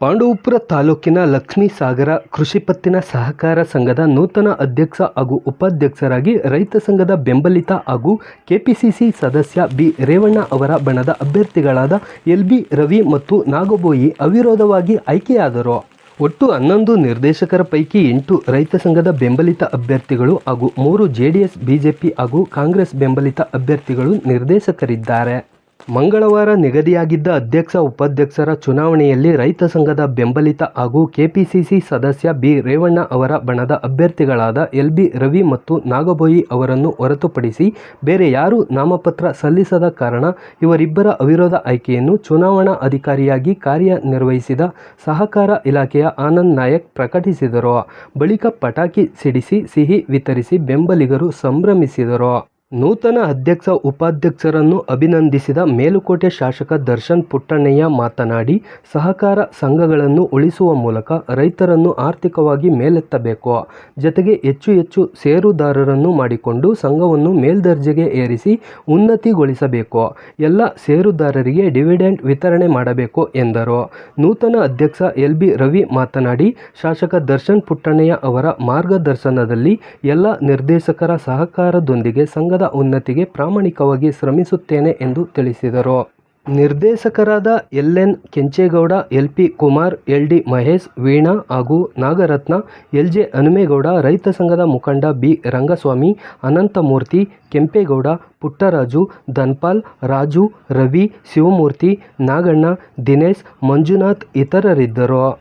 ಪಾಂಡವಪುರ ತಾಲೂಕಿನ ಲಕ್ಷ್ಮೀಸಾಗರ ಕೃಷಿ ಪತ್ತಿನ ಸಹಕಾರ ಸಂಘದ ನೂತನ ಅಧ್ಯಕ್ಷ ಹಾಗೂ ಉಪಾಧ್ಯಕ್ಷರಾಗಿ ರೈತ ಸಂಘದ ಬೆಂಬಲಿತ ಹಾಗೂ ಕೆಪಿಸಿಸಿ ಸದಸ್ಯ ಬಿ ರೇವಣ್ಣ ಅವರ ಬಣದ ಅಭ್ಯರ್ಥಿಗಳಾದ ಎಲ್ ಬಿ ರವಿ ಮತ್ತು ನಾಗಬೋಯಿ ಅವಿರೋಧವಾಗಿ ಆಯ್ಕೆಯಾದರು. ಒಟ್ಟು ಹನ್ನೊಂದು ನಿರ್ದೇಶಕರ ಪೈಕಿ ಎಂಟು ರೈತ ಸಂಘದ ಬೆಂಬಲಿತ ಅಭ್ಯರ್ಥಿಗಳು ಹಾಗೂ ಮೂರು ಜೆಡಿಎಸ್, ಬಿಜೆಪಿ ಹಾಗೂ ಕಾಂಗ್ರೆಸ್ ಬೆಂಬಲಿತ ಅಭ್ಯರ್ಥಿಗಳು ನಿರ್ದೇಶಕರಿದ್ದಾರೆ. ಮಂಗಳವಾರ ನಿಗದಿಯಾಗಿದ್ದ ಅಧ್ಯಕ್ಷ, ಉಪಾಧ್ಯಕ್ಷರ ಚುನಾವಣೆಯಲ್ಲಿ ರೈತ ಸಂಘದ ಬೆಂಬಲಿತ ಹಾಗೂ ಕೆಪಿಸಿಸಿ ಸದಸ್ಯ ಬಿ. ರೇವಣ್ಣ ಅವರ ಬಣದ ಅಭ್ಯರ್ಥಿಗಳಾದ ಎಲ್. ಬಿ. ರವಿ ಮತ್ತು ನಾಗಬೋಯಿ ಅವರನ್ನು ಹೊರತುಪಡಿಸಿ ಬೇರೆ ಯಾರೂ ನಾಮಪತ್ರ ಸಲ್ಲಿಸದ ಕಾರಣ ಇವರಿಬ್ಬರ ಅವಿರೋಧ ಆಯ್ಕೆಯನ್ನು ಚುನಾವಣಾ ಅಧಿಕಾರಿಯಾಗಿ ಕಾರ್ಯನಿರ್ವಹಿಸಿದ ಸಹಕಾರ ಇಲಾಖೆಯ ಆನಂದ್ ನಾಯಕ್ ಪ್ರಕಟಿಸಿದರು. ಬಳಿಕ ಪಟಾಕಿ ಸಿಡಿಸಿ, ಸಿಹಿ ವಿತರಿಸಿ ಬೆಂಬಲಿಗರು ಸಂಭ್ರಮಿಸಿದರು. ನೂತನ ಅಧ್ಯಕ್ಷ, ಉಪಾಧ್ಯಕ್ಷರನ್ನು ಅಭಿನಂದಿಸಿದ ಮೇಲುಕೋಟೆ ಶಾಸಕ ದರ್ಶನ್ ಪುಟ್ಟಣ್ಣಯ್ಯ ಮಾತನಾಡಿ, ಸಹಕಾರ ಸಂಘಗಳನ್ನು ಉಳಿಸುವ ಮೂಲಕ ರೈತರನ್ನು ಆರ್ಥಿಕವಾಗಿ ಮೇಲೆತ್ತಬೇಕು. ಜತೆಗೆ ಹೆಚ್ಚು ಹೆಚ್ಚು ಷೇರುದಾರರನ್ನು ಮಾಡಿಕೊಂಡು ಸಂಘವನ್ನು ಮೇಲ್ದರ್ಜೆಗೆ ಏರಿಸಿ ಉನ್ನತಿಗೊಳಿಸಬೇಕು. ಎಲ್ಲ ಷೇರುದಾರರಿಗೆ ಡಿವಿಡೆಂಡ್ ವಿತರಣೆ ಮಾಡಬೇಕು ಎಂದರು. ನೂತನ ಅಧ್ಯಕ್ಷ ಎಲ್ ಬಿ ರವಿ ಮಾತನಾಡಿ, ಶಾಸಕ ದರ್ಶನ್ ಪುಟ್ಟಣ್ಣಯ್ಯ ಅವರ ಮಾರ್ಗದರ್ಶನದಲ್ಲಿ ಎಲ್ಲ ನಿರ್ದೇಶಕರ ಸಹಕಾರದೊಂದಿಗೆ ಸಂಘದ ಉನ್ನತಿಗೆ ಪ್ರಾಮಾಣಿಕವಾಗಿ ಶ್ರಮಿಸುತ್ತೇನೆ ಎಂದು ತಿಳಿಸಿದರು. ನಿರ್ದೇಶಕರಾದ L. N. Kenchegowda, L. P. Kumar, L. D. Mahesh, Veena ಹಾಗೂ ನಾಗರತ್ನ, ಎಲ್. ಜೆ. ಹನುಮೇಗೌಡ, ರೈತ ಸಂಘದ ಮುಖಂಡ ಬಿ. ರಂಗಸ್ವಾಮಿ, ಅನಂತಮೂರ್ತಿ, ಕೆಂಪೇಗೌಡ, ಪುಟ್ಟರಾಜು, ಧನ್ಪಾಲ್, ರಾಜು, ರವಿ, ಶಿವಮೂರ್ತಿ, ನಾಗಣ್ಣ, ದಿನೇಶ್, ಮಂಜುನಾಥ್ ಇತರರಿದ್ದರು.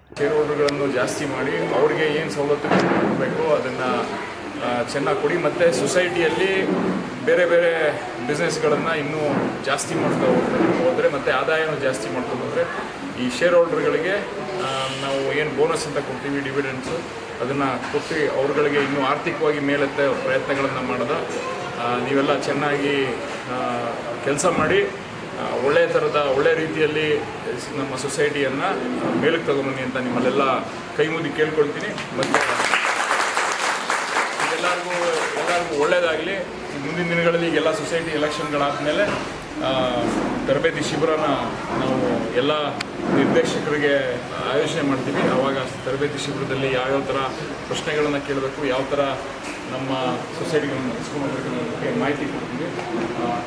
ಚೆನ್ನಾಗಿ ಕೊಡಿ. ಮತ್ತು ಸೊಸೈಟಿಯಲ್ಲಿ ಬೇರೆ ಬೇರೆ ಬಿಸ್ನೆಸ್ಗಳನ್ನು ಇನ್ನೂ ಜಾಸ್ತಿ ಮಾಡ್ತಾ ಹೋಗ್ತಾ ಹೋದರೆ, ಮತ್ತು ಆದಾಯನೂ ಜಾಸ್ತಿ ಮಾಡ್ಕೊಂಡು ಹೋದರೆ, ಈ ಶೇರ್ ಹೋಲ್ಡರ್ಗಳಿಗೆ ನಾವು ಏನು ಬೋನಸ್ ಅಂತ ಕೊಡ್ತೀವಿ ಡಿವಿಡೆಂಡ್ಸು ಅದನ್ನು ಕೊಟ್ಟು ಅವ್ರುಗಳಿಗೆ ಇನ್ನೂ ಆರ್ಥಿಕವಾಗಿ ಮೇಲೆತ್ತ ಪ್ರಯತ್ನಗಳನ್ನು ಮಾಡಿದ ನೀವೆಲ್ಲ ಚೆನ್ನಾಗಿ ಕೆಲಸ ಮಾಡಿ ಒಳ್ಳೆಯ ಥರದ ಒಳ್ಳೆಯ ರೀತಿಯಲ್ಲಿ ನಮ್ಮ ಸೊಸೈಟಿಯನ್ನು ಮೇಲಕ್ಕೆ ತಗೊಂಬನ್ನಿ ಅಂತ ನಿಮ್ಮಲ್ಲೆಲ್ಲ ಕೈ ಮುಗಿ ಕೇಳ್ಕೊಳ್ತೀನಿ. ಮತ್ತು ಎಲ್ಲರಿಗೂ ಎಲ್ಲರಿಗೂ ಒಳ್ಳೆಯದಾಗಲಿ ಮುಂದಿನ ದಿನಗಳಲ್ಲಿ ಈಗೆಲ್ಲ ಸೊಸೈಟಿ ಎಲೆಕ್ಷನ್ಗಳಾದಮೇಲೆ ತರಬೇತಿ ಶಿಬಿರನ ನಾವು ಎಲ್ಲ ನಿರ್ದೇಶಕರಿಗೆ ಆಯೋಜನೆ ಮಾಡ್ತೀವಿ. ಆವಾಗ ತರಬೇತಿ ಶಿಬಿರದಲ್ಲಿ ಯಾವ್ಯಾವ ಥರ ಪ್ರಶ್ನೆಗಳನ್ನು ಕೇಳಬೇಕು, ಯಾವ ಥರ ನಮ್ಮ ಸೊಸೈಟಿಗೆ ಬಗ್ಗೆ ಮಾಹಿತಿ ಕೊಡ್ತೀವಿ.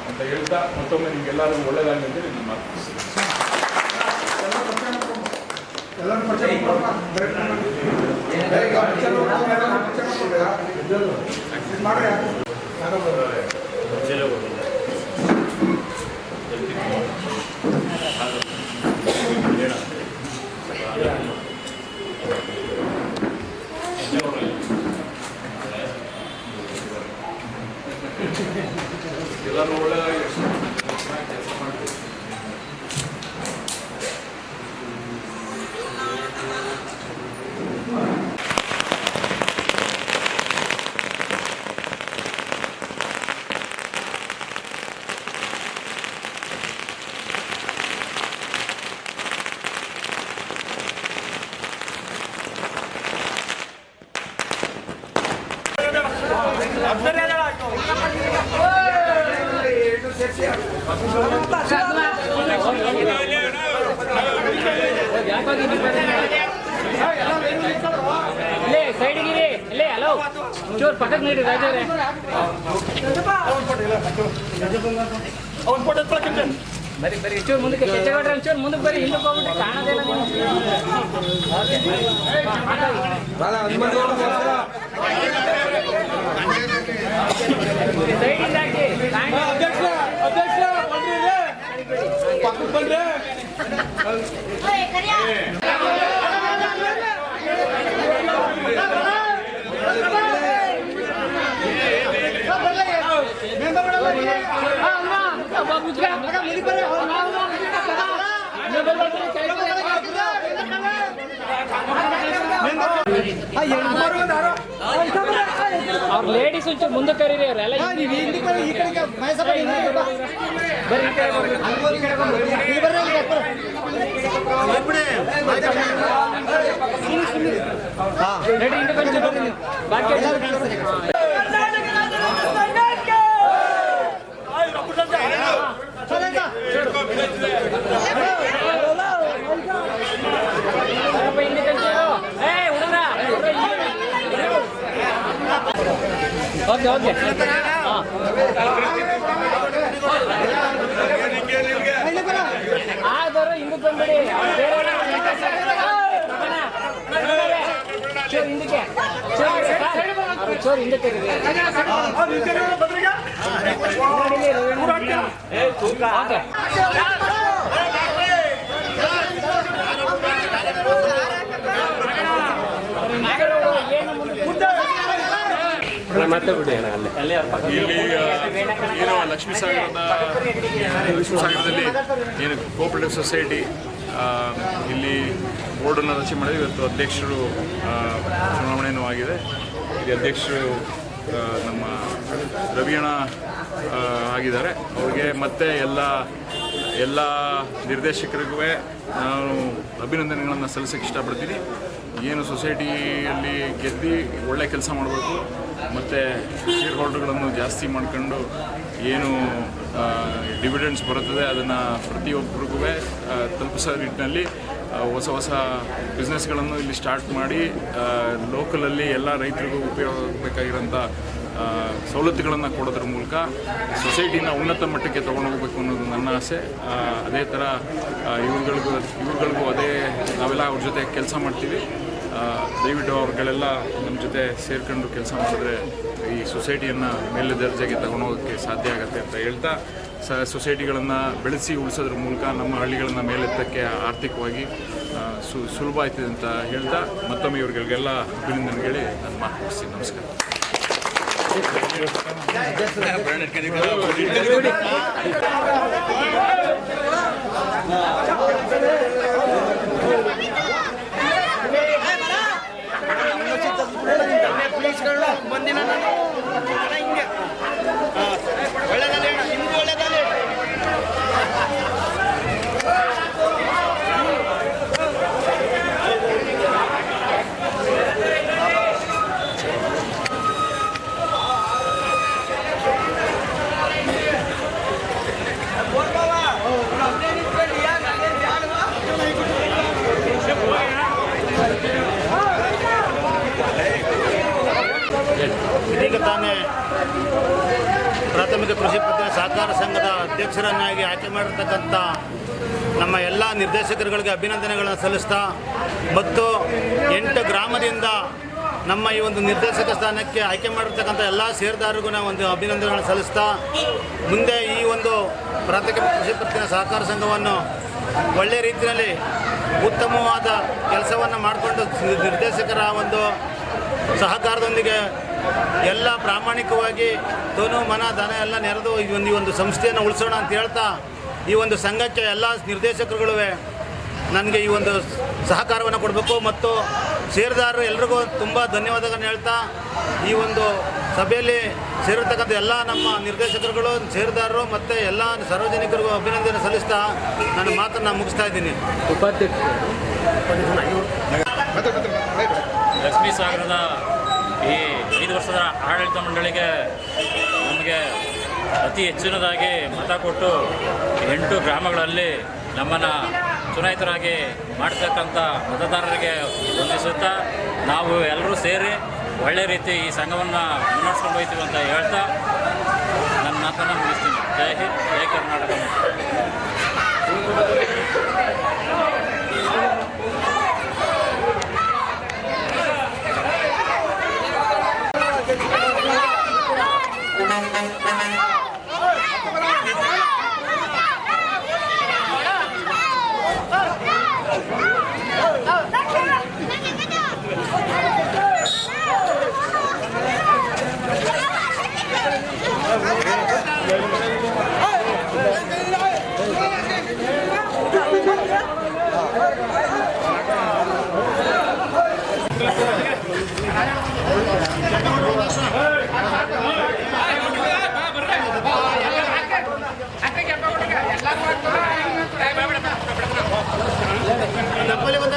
ಅಂತ ಹೇಳ್ತಾ ಮತ್ತೊಮ್ಮೆ ನಿಮಗೆಲ್ಲರಿಗೂ ಒಳ್ಳೆಯದಾಗಲಿ ಅಂತ ನಾನು ಮಾತು ಎಲ್ಲರೂ ಒಳ್ಳೆಯದಾಗಿ ಕೆಲಸ ಮಾಡ್ತೀವಿ ಇಲ್ಲೇ ಸೈಡ್ಗಿರಿ ಇಲ್ಲೇ ಹಲೋ ಚೂರ್ ಪಕ್ಕಕ್ಕೆ ನೀಡಿ ರಾಜವ್ರೆ ಬರಿ ಬರಿ ಚೋರ್ ಮುಂದಕ್ಕೆ ಕೆಚ್ಚಗೌಡ್ರೆ ಒಂಚೂರು ಮುಂದಕ್ಕೆ ಬರಿ ಹಿಂದಕ್ಕೆ ಹೋಗ್ಬಿಟ್ಟು ಕಾಣೋದಿಲ್ಲ ಸೈಡಿಂದ ಹಾಕಿ ಕಾಣ್- ಅವ್ರ ಲೇಡೀಸ್ ಒಂಚೂರು ಮುಂದೆ ಕರೀರಿ ಅವರೆಲ್ಲ ಬರ್ರಿ ಈ ಕಡೆ ನಡಿ ಹಿಂದೆ ಬಂದು ಬರ್ರಿ ನೀವು ಬಾಕಿ ಓಕೆ ಓಕೆ ಆದರೂ ಹಿಂದಕ್ಕೆ ಬಂದ್ಬಿಡಿ ಹಿಂದಕ್ಕೆ ಹಿಂದಕ್ಕೆ ಅವ್ರು ಹಿಂದ್ಗಡೆ ಹೋಗಿ ಏನು ಮುಂದೆ ಇಲ್ಲಿ ಆ, ಏನು ಲಕ್ಷ್ಮೀ ಸಾಗರದ ಲಕ್ಷ್ಮೀ ಸಾಗರದಲ್ಲಿ ಏನು ಕೋಆಪರೇಟಿವ್ ಸೊಸೈಟಿ ಇಲ್ಲಿ ಬೋರ್ಡನ್ನು ರಚನೆ ಮಾಡಿದ್ವಿ ಇವತ್ತು ಅಧ್ಯಕ್ಷರು ಚುನಾವಣೆಯೂ ಆಗಿದೆ. ಇಲ್ಲಿ ಅಧ್ಯಕ್ಷರು ನಮ್ಮ ರವಿಯಣ್ಣ ಆಗಿದ್ದಾರೆ. ಅವ್ರಿಗೆ ಮತ್ತೆ ಎಲ್ಲ ಎಲ್ಲ ನಿರ್ದೇಶಕರಿಗೂ ನಾನು ಅಭಿನಂದನೆಗಳನ್ನು ಸಲ್ಲಿಸೋಕ್ಕೆ ಇಷ್ಟಪಡ್ತೀನಿ. ಏನು ಸೊಸೈಟಿಯಲ್ಲಿ ಗೆದ್ದು ಒಳ್ಳೆ ಕೆಲಸ ಮಾಡಬೇಕು ಮತ್ತು ಶೇರ್ ಹೋಲ್ಡರ್ಗಳನ್ನು ಜಾಸ್ತಿ ಮಾಡ್ಕೊಂಡು ಏನು ಡಿವಿಡೆಂಡ್ಸ್ ಬರುತ್ತದೆ ಅದನ್ನು ಪ್ರತಿಯೊಬ್ಬರಿಗೂ ತಲುಪಿಸೋ ನಿಟ್ಟಿನಲ್ಲಿ ಹೊಸ ಹೊಸ ಬಿಸ್ನೆಸ್ಗಳನ್ನು ಇಲ್ಲಿ ಸ್ಟಾರ್ಟ್ ಮಾಡಿ ಲೋಕಲಲ್ಲಿ ಎಲ್ಲ ರೈತರಿಗೂ ಉಪಯೋಗ ಬೇಕಾಗಿರೋಂಥ ಆ, ಸವಲತ್ತುಗಳನ್ನು ಕೊಡೋದ್ರ ಮೂಲಕ ಸೊಸೈಟಿನ ಉನ್ನತ ಮಟ್ಟಕ್ಕೆ ಹೋಗಬೇಕು ಅನ್ನೋದು ನನ್ನ ಆಸೆ. ಅದೇ ಥರ ಇವ್ರುಗಳಿಗೂ ಇವ್ರುಗಳಿಗೂ ಅದೇ ನಾವೆಲ್ಲ ಅವ್ರ ಜೊತೆ ಕೆಲಸ ಮಾಡ್ತೀವಿ. ದಯವಿಟ್ಟು ಅವ್ರುಗಳೆಲ್ಲ ನಮ್ಮ ಜೊತೆ ಸೇರ್ಕೊಂಡು ಕೆಲಸ ಮಾಡಿದ್ರೆ ಈ ಸೊಸೈಟಿಯನ್ನು ಮೇಲೆ ದರ್ಜೆಗೆ ತಗೊಂಡೋಗೋಕ್ಕೆ ಸಾಧ್ಯ ಆಗುತ್ತೆ ಅಂತ ಹೇಳ್ತಾ, ಸ, ಸೊಸೈಟಿಗಳನ್ನು ಬೆಳೆಸಿ ಉಳಿಸೋದ್ರ ಮೂಲಕ ನಮ್ಮ ಹಳ್ಳಿಗಳನ್ನು ಮೇಲೆತ್ತಕ್ಕೆ ಆರ್ಥಿಕವಾಗಿ ಸು, ಸುಲಭ ಆಯ್ತದೆ ಅಂತ ಹೇಳ್ತಾ, ಮತ್ತೊಮ್ಮೆ ಇವ್ರಿಗೆಲ್ಲ ಅಭಿನಂದನೆ ಹೇಳಿ ನಾನು ಮಾತು ಮುಗಿಸ್ತೀನಿ ನಮಸ್ಕಾರ ಇದೀಗ ತಾನೇ ಪ್ರಾಥಮಿಕ ಕೃಷಿ ಪತ್ತಿನ ಸಹಕಾರ ಸಂಘದ ಅಧ್ಯಕ್ಷರನ್ನಾಗಿ ಆಯ್ಕೆ ಮಾಡಿರ್ತಕ್ಕಂಥ ನಮ್ಮ ಎಲ್ಲ ನಿರ್ದೇಶಕರುಗಳಿಗೆ ಅಭಿನಂದನೆಗಳನ್ನು ಸಲ್ಲಿಸ್ತಾ ಮತ್ತು ಎಂಟು ಗ್ರಾಮದಿಂದ ನಮ್ಮ ಈ ಒಂದು ನಿರ್ದೇಶಕ ಸ್ಥಾನಕ್ಕೆ ಆಯ್ಕೆ ಮಾಡಿರ್ತಕ್ಕಂಥ ಎಲ್ಲ ಷೇರುದಾರರಿಗೂ ನಾವು ಒಂದು ಅಭಿನಂದನೆಗಳನ್ನು ಸಲ್ಲಿಸ್ತಾ, ಮುಂದೆ ಈ ಒಂದು ಪ್ರಾಥಮಿಕ ಕೃಷಿ ಪತ್ತಿನ ಸಹಕಾರ ಸಂಘವನ್ನು ಒಳ್ಳೆಯ ರೀತಿಯಲ್ಲಿ ಉತ್ತಮವಾದ ಕೆಲಸವನ್ನು ಮಾಡಿಕೊಂಡು ನಿರ್ದೇಶಕರ ಒಂದು ಸಹಕಾರದೊಂದಿಗೆ ಎಲ್ಲ ಪ್ರಾಮಾಣಿಕವಾಗಿ ತನು, ಮನ, ಧನ ಎಲ್ಲ ನೆರೆದು ಈ ಒಂದು ಈ ಒಂದು ಸಂಸ್ಥೆಯನ್ನು ಉಳಿಸೋಣ ಅಂತ ಹೇಳ್ತಾ, ಈ ಒಂದು ಸಂಘಕ್ಕೆ ಎಲ್ಲ ನಿರ್ದೇಶಕರುಗಳು ನನಗೆ ಈ ಒಂದು ಸಹಕಾರವನ್ನು ಕೊಡಬೇಕು ಮತ್ತು ಷೇರುದಾರರು ಎಲ್ರಿಗೂ ತುಂಬ ಧನ್ಯವಾದಗಳನ್ನು ಹೇಳ್ತಾ ಈ ಒಂದು ಸಭೆಯಲ್ಲಿ ಸೇರಿರ್ತಕ್ಕಂಥ ಎಲ್ಲ ನಮ್ಮ ನಿರ್ದೇಶಕರುಗಳು ಷೇರುದಾರರು ಮತ್ತು ಎಲ್ಲ ಸಾರ್ವಜನಿಕರಿಗೂ ಅಭಿನಂದನೆ ಸಲ್ಲಿಸ್ತಾ ನನ್ನ ಮಾತನ್ನು ಮುಗಿಸ್ತಾ ಇದ್ದೀನಿ. ಲಕ್ಷ್ಮೀ ಸಾಗರದ ಈ ಐದು ವರ್ಷದ ಆಡಳಿತ ಮಂಡಳಿಗೆ ನಮಗೆ ಅತಿ ಹೆಚ್ಚಿನದಾಗಿ ಮತ ಕೊಟ್ಟು ಎಂಟು ಗ್ರಾಮಗಳಲ್ಲಿ ನಮ್ಮನ್ನು ಚುನಾಯಿತರಾಗಿ ಮಾಡ್ತಕ್ಕಂಥ ಮತದಾರರಿಗೆ ವಂದಿಸುತ್ತಾ ನಾವು ಎಲ್ಲರೂ ಸೇರಿ ಒಳ್ಳೆ ರೀತಿ ಈ ಸಂಘವನ್ನು ಮುನ್ನಡೆಸ್ಕೊಂಡು ಹೋಗ್ತೀವಿ ಅಂತ ಹೇಳ್ತಾ ನನ್ನ ಮಾತನ್ನು ಮುಗಿಸ್ತೀನಿ. ಜೈ ಹಿಂದ್, ಜೈ ಕರ್ನಾಟಕ. ಬಂದ